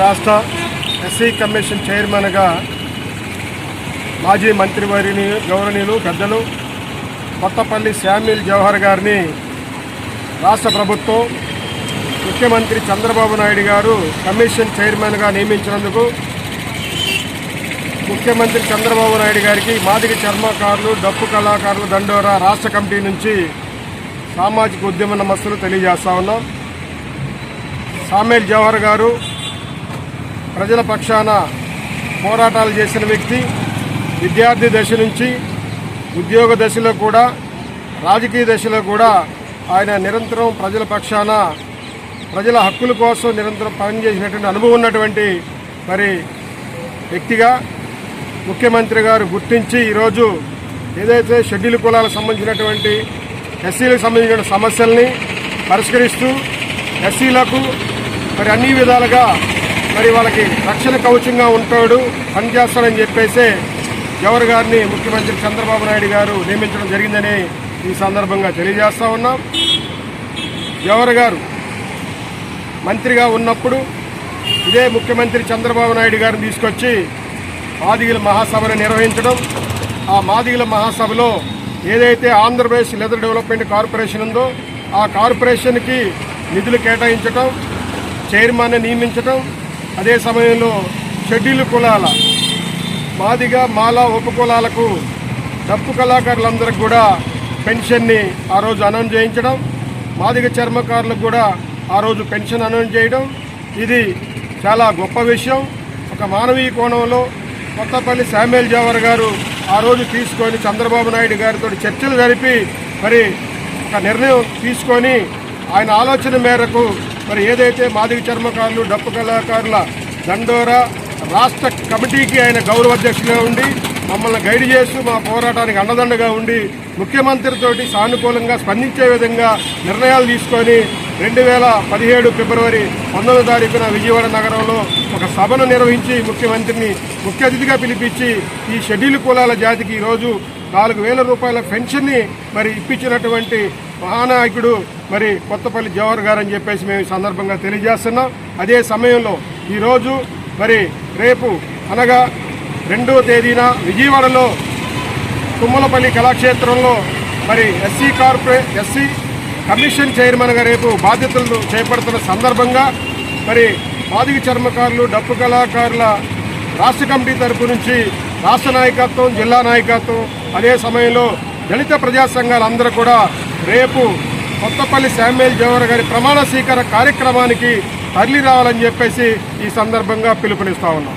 రాష్ట్ర SC commission చైర్మన్గా మాజీ మంత్రివర్యుని గౌరవనీయులు పెద్దలు కొత్తపల్లి శామ్యుల్ జవహర్ గారిని రాష్ట్ర ప్రభుత్వం ముఖ్యమంత్రి చంద్రబాబు నాయుడు గారు కమిషన్ చైర్మన్గా నియమించినందుకు ముఖ్యమంత్రి చంద్రబాబు నాయుడు గారికి మాదిరి చర్మకారులు డప్పు కళాకారులు దండోరా రాష్ట్ర కమిటీ నుంచి సామాజిక ఉద్యమ నమస్సులు తెలియజేస్తా ఉన్నాం. సామేల్ జవహర్ గారు ప్రజల పక్షాన పోరాటాలు చేసిన వ్యక్తి విద్యార్థి దశ నుంచి ఉద్యోగ దశలో కూడా రాజకీయ దశలో కూడా ఆయన నిరంతరం ప్రజల పక్షాన ప్రజల హక్కుల కోసం నిరంతరం పనిచేసినటువంటి అనుభవం ఉన్నటువంటి మరి వ్యక్తిగా ముఖ్యమంత్రి గారు గుర్తించి ఈరోజు ఏదైతే షెడ్యూల్ కులాలకు సంబంధించినటువంటి ఎస్సీలకు సంబంధించిన సమస్యల్ని పరిష్కరిస్తూ ఎస్సీలకు మరి అన్ని విధాలుగా మరి వాళ్ళకి రక్షణ కవచంగా ఉంటాడు పనిచేస్తాడని చెప్పేసి జవహర్ గారిని ముఖ్యమంత్రి చంద్రబాబు నాయుడు గారు నియమించడం జరిగిందని ఈ సందర్భంగా తెలియజేస్తా ఉన్నాం. జవహర్ గారు మంత్రిగా ఉన్నప్పుడు ఇదే ముఖ్యమంత్రి చంద్రబాబు నాయుడు గారిని తీసుకొచ్చి మాదిగల మహాసభను నిర్వహించడం. ఆ మాదిగల మహాసభలో ఏదైతే ఆంధ్రప్రదేశ్ లెదర్ డెవలప్మెంట్ కార్పొరేషన్ ఉందో ఆ కార్పొరేషన్కి నిధులు కేటాయించడం చైర్మన్ని నియమించడం అదే సమయంలో షెడ్యూల్ కులాల మాదిగ మాల ఉపకులాలకు డప్పు కళాకారులందరికి కూడా పెన్షన్ని ఆ రోజు అనౌన్స్ చేయించడం మాదిగ చర్మకారులకు కూడా ఆ రోజు పెన్షన్ అనౌన్స్ చేయడం ఇది చాలా గొప్ప విషయం. ఒక మానవీయ కోణంలో కొత్తపల్లి శామ్యుల్ జవహర్ గారు ఆ రోజు తీసుకొని చంద్రబాబు నాయుడు గారితో చర్చలు జరిపి మరి ఒక నిర్ణయం తీసుకొని ఆయన ఆలోచన మేరకు మరి ఏదైతే మాధవి చర్మకారులు డప్పు కళాకారుల దండోరా రాష్ట్ర కమిటీకి ఆయన గౌరవ అధ్యక్షులుగా ఉండి మమ్మల్ని గైడ్ చేస్తూ మా పోరాటానికి అండదండగా ఉండి ముఖ్యమంత్రితోటి సానుకూలంగా స్పందించే విధంగా నిర్ణయాలు తీసుకొని రెండు వేల పదిహేడు ఫిబ్రవరి పంతొమ్మిదో తారీఖున విజయవాడ నగరంలో ఒక సభను నిర్వహించి ముఖ్యమంత్రిని ముఖ్య అతిథిగా పిలిపించి ఈ షెడ్యూల్ కులాల జాతికి ఈరోజు నాలుగు వేల రూపాయల పెన్షన్ని మరి ఇప్పించినటువంటి మహానాయకుడు మరి కొత్తపల్లి జవహర్ గారు అని చెప్పేసి మేము ఈ సందర్భంగా తెలియజేస్తున్నాం. అదే సమయంలో ఈరోజు మరి రేపు అనగా రెండవ తేదీన విజయవాడలో తుమ్మలపల్లి కళాక్షేత్రంలో మరి ఎస్సీ కార్పొరే ఎస్సీ కమిషన్ చైర్మన్గా రేపు బాధ్యతలు చేపడుతున్న సందర్భంగా మరి మాదిగ చర్మకారులు డప్పు కళాకారుల రాష్ట్ర కమిటీ తరపు నుంచి రాష్ట్ర నాయకత్వం జిల్లా నాయకత్వం అదే సమయంలో దళిత ప్రజా సంఘాలందరూ కూడా రేపు కొత్తపల్లి శామ్యుల్ జవహర్ గారి ప్రమాణ స్వీకార కార్యక్రమానికి తరలి రావాలని చెప్పేసి ఈ సందర్భంగా పిలుపునిస్తా ఉన్నాం.